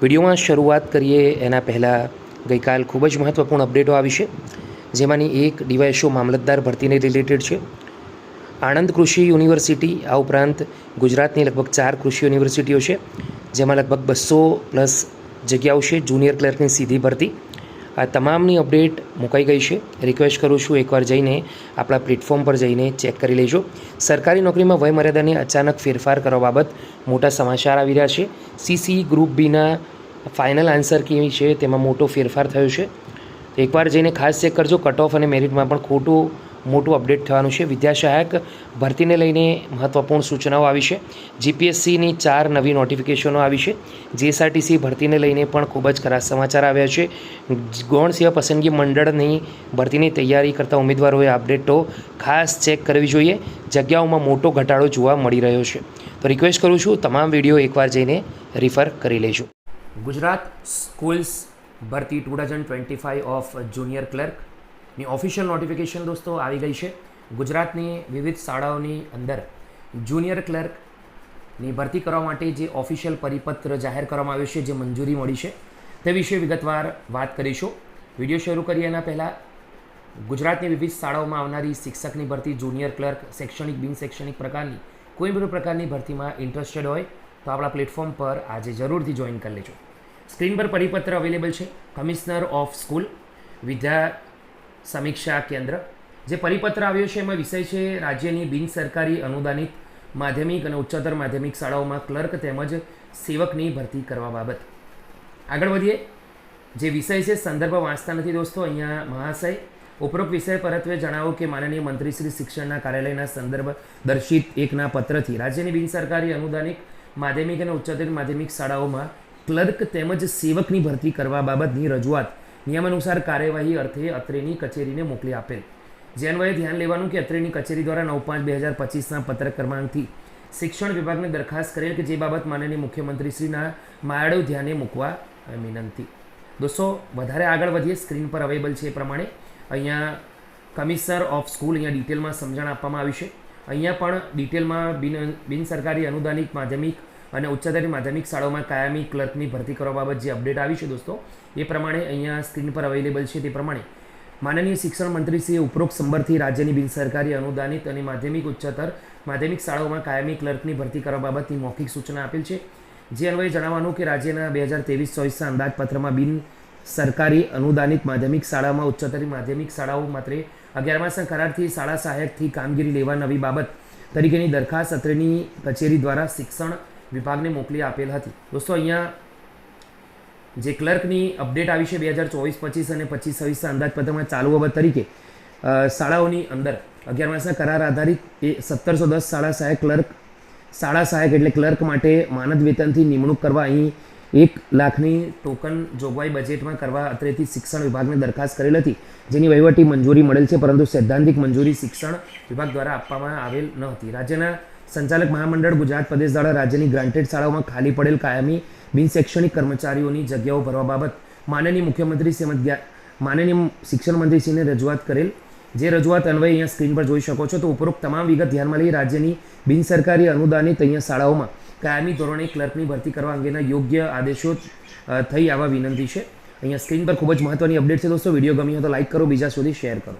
વિડીયોમાં શરૂઆત કરીએ એના પહેલાં ગઈકાલ ખૂબ જ મહત્ત્વપૂર્ણ અપડેટો આવી છે, જેમાંની એક ડીવાયએસઓ મામલતદાર ભરતીને રિલેટેડ છે. આણંદ કૃષિ યુનિવર્સિટી, આ ઉપરાંત ગુજરાતની લગભગ ચાર કૃષિ યુનિવર્સિટીઓ છે, જેમાં લગભગ બસો પ્લસ જગ્યાઓ છે, જુનિયર ક્લર્કની સીધી ભરતી. આ તમામની અપડેટ મુકાઈ ગઈ છે. રિક્વેસ્ટ કરું છું એકવાર જઈને આપણા પ્લેટફોર્મ પર જઈને ચેક કરી લેજો. સરકારી નોકરીમાં વયમર્યાદાને અચાનક ફેરફાર કરવા બાબત મોટા સમાચાર આવી રહ્યા છે. સીસી ગ્રુપ બીના ફાઇનલ આન્સર કેવી છે તેમાં મોટો ફેરફાર થયો છે. એકવાર જઈને ખાસ ચેક કરજો. કટ ઓફ અને મેરિટમાં પણ ખોટું મોટું અપડેટ થવાનું છે. વિદ્યાસહાયક ભરતીને લઈને મહત્ત્વપૂર્ણ સૂચનાઓ આવી છે. જીપીએસસીની ચાર નવી નોટિફિકેશનો આવી છે. જીએસઆરટીસી ભરતીને લઈને પણ ખૂબ જ ખરાબ સમાચાર આવ્યા છે. ગૌણ સેવા પસંદગી મંડળની ભરતીની તૈયારી કરતા ઉમેદવારોએ અપડેટો ખાસ ચેક કરવી જોઈએ. જગ્યાઓમાં મોટો ઘટાડો જોવા મળી રહ્યો છે. તો રિક્વેસ્ટ કરું છું, તમામ વીડિયો એકવાર જઈને રિફર કરી લેજો. ગુજરાત સ્કૂલ્સ ભરતી two thousand twenty five of junior ક્લર્કની official notification દોસ્તો આવી ગઈ છે. ગુજરાતની વિવિધ શાળાઓની અંદર જુનિયર ક્લર્કની ભરતી કરવા માટે જે ઓફિશિયલ પરિપત્ર જાહેર કરવામાં આવ્યો છે, જે મંજૂરી મળી છે, તે વિશે વિગતવાર વાત કરીશું. વીડિયો શરૂ કરીએ એના પહેલાં, ગુજરાતની વિવિધ શાળાઓમાં આવનારી શિક્ષકની ભરતી જુનિયર ક્લર્ક શૈક્ષણિક, બિન શૈક્ષણિક પ્રકારની, કોઈ પણ પ્રકારની ભરતીમાં ઇન્ટરેસ્ટેડ હોય, તો આપણા પ્લેટફોર્મ પર આજે જરૂરથી જોઈન કરી લેજો. સ્ક્રીન પર પરિપત્ર અવેલેબલ છે. કમિશનર ઓફ સ્કૂલ વિદ્યા સમીક્ષા કેન્દ્ર. જે પરિપત્ર આવ્યો છે એમાં વિષય છે રાજ્યની બિન સરકારી અનુદાનિત માધ્યમિક અને ઉચ્ચતર માધ્યમિક શાળાઓમાં ક્લર્ક તેમજ સેવકની ભરતી કરવા બાબત. આગળ વધીએ. જે વિષય છે સંદર્ભ વાંચતા નથી દોસ્તો, અહીંયા મહાશય. ઉપરોક્ત વિષય પરત્વે જણાવો કે માનનીય મંત્રીશ્રી શિક્ષણના કાર્યાલયના સંદર્ભ દર્શિત એકના પત્રથી. રાજ્યની બિન સરકારી અનુદાનિક માધ્યમિક અને ઉચ્ચતર માધ્યમિક શાળાઓમાં ક્લર્ક તેમજ સેવકની ભરતી કરવા બાબતની રજૂઆત નિયમાનુસાર કાર્યવાહી અર્થે અત્રેની કચેરીને મોકલી આપેલ. જે અન્વયે ધ્યાન લેવાનું કે અત્રેની કચેરી દ્વારા નવ પાંચ બે હજાર પચીસના પત્ર ક્રમાંકથી શિક્ષણ વિભાગને દરખાસ્ત કરેલ કે જે બાબત માનનીય મુખ્યમંત્રીશ્રીના માયાળુ ધ્યાને મૂકવા વિનંતી. દોસ્તો, વધારે આગળ વધીએ, સ્ક્રીન પર અવેલેબલ છે એ પ્રમાણે. અહીંયા કમિશનર ઓફ સ્કૂલ અહીંયા ડિટેલમાં સમજણ આપવામાં આવી છે. અહીંયા પણ ડિટેલમાં બિન બિનસરકારી અનુદાનિત માધ્યમિક અને ઉચ્ચતર માધ્યમિક શાળાઓમાં કાયમી ક્લર્કની ભરતી કરવા બાબત જે અપડેટ આવી છે દોસ્તો, એ પ્રમાણે અહીંયા સ્ક્રીન પર અવેલેબલ છે તે પ્રમાણે. માનનીય શિક્ષણ મંત્રીશ્રીએ ઉપરોક્ત સંબરથી રાજ્યની બિન સરકારી અનુદાનિત અને માધ્યમિક ઉચ્ચતર માધ્યમિક શાળાઓમાં કાયમી ક્લર્કની ભરતી કરવા બાબતની મૌખિક સૂચના આપેલ છે. જે અન્વયે જણાવવાનું કે રાજ્યના બે હજાર ત્રેવીસ ચોવીસના અંદાજપત્રમાં બિન સરકારી અનુદાનિત માધ્યમિક શાળામાં ઉચ્ચતર માધ્યમિક શાળાઓ માત્ર અગિયારમાસના કરારથી શાળા સહાયકથી કામગીરી લેવા નવી બાબત તરીકેની દરખાસ્ત અત્રેની કચેરી દ્વારા શિક્ષણ વિભાગને મોકલી આપેલ હતી. દોસ્તો, અહીંયા જે ક્લર્કની અપડેટ આવી છે બે હજાર ચોવીસ, પચીસ અને પચીસ છવ્વીસના અંદાજપત્રમાં ચાલુ બાબત તરીકે શાળાઓની અંદર અગિયાર માસના કરાર આધારિત એ સત્તરસો દસ શાળા સહાયક ક્લર્ક, શાળા સહાયક એટલે ક્લર્ક માટે માનદ વેતનથી નિમણૂક કરવા અહીં એક લાખની ટોકન જોગવાઈ બજેટમાં કરવા અત્રેથી શિક્ષણ વિભાગને દરખાસ્ત કરેલ હતી, જેની વહીવટી મંજૂરી મળેલ છે, પરંતુ સૈદ્ધાંતિક મંજૂરી શિક્ષણ વિભાગ દ્વારા આપવામાં આવેલ ન હતી. રાજ્યના સંચાલક મહામંડળ ગુજરાત પ્રદેશ દ્વારા રાજ્યની ગ્રાન્ટેડ શાળાઓમાં ખાલી પડેલ કાયમી બિન શૈક્ષણિક કર્મચારીઓની જગ્યાઓ ભરવા બાબત માનનીય મુખ્યમંત્રી શ્રીમદ માનનીય શિક્ષણ મંત્રીશ્રીને રજૂઆત કરેલ. જે રજૂઆત અન્વયે અહીંયા સ્ક્રીન પર જોઈ શકો છો. તો ઉપરોક્ત તમામ વિગત ધ્યાનમાં લઈ રાજ્યની બિન સરકારી અનુદાનિત અહીંયા શાળાઓમાં કાયમી ધોરણે ક્લર્કની ભરતી કરવા અંગેના યોગ્ય આદેશો થઈ આવવા વિનંતી છે. અહીંયા સ્ક્રીન પર ખૂબ જ મહત્ત્વની અપડેટ છે દોસ્તો. વીડિયો ગમી હોય તો લાઇક કરો, બીજા સુધી શેર કરો.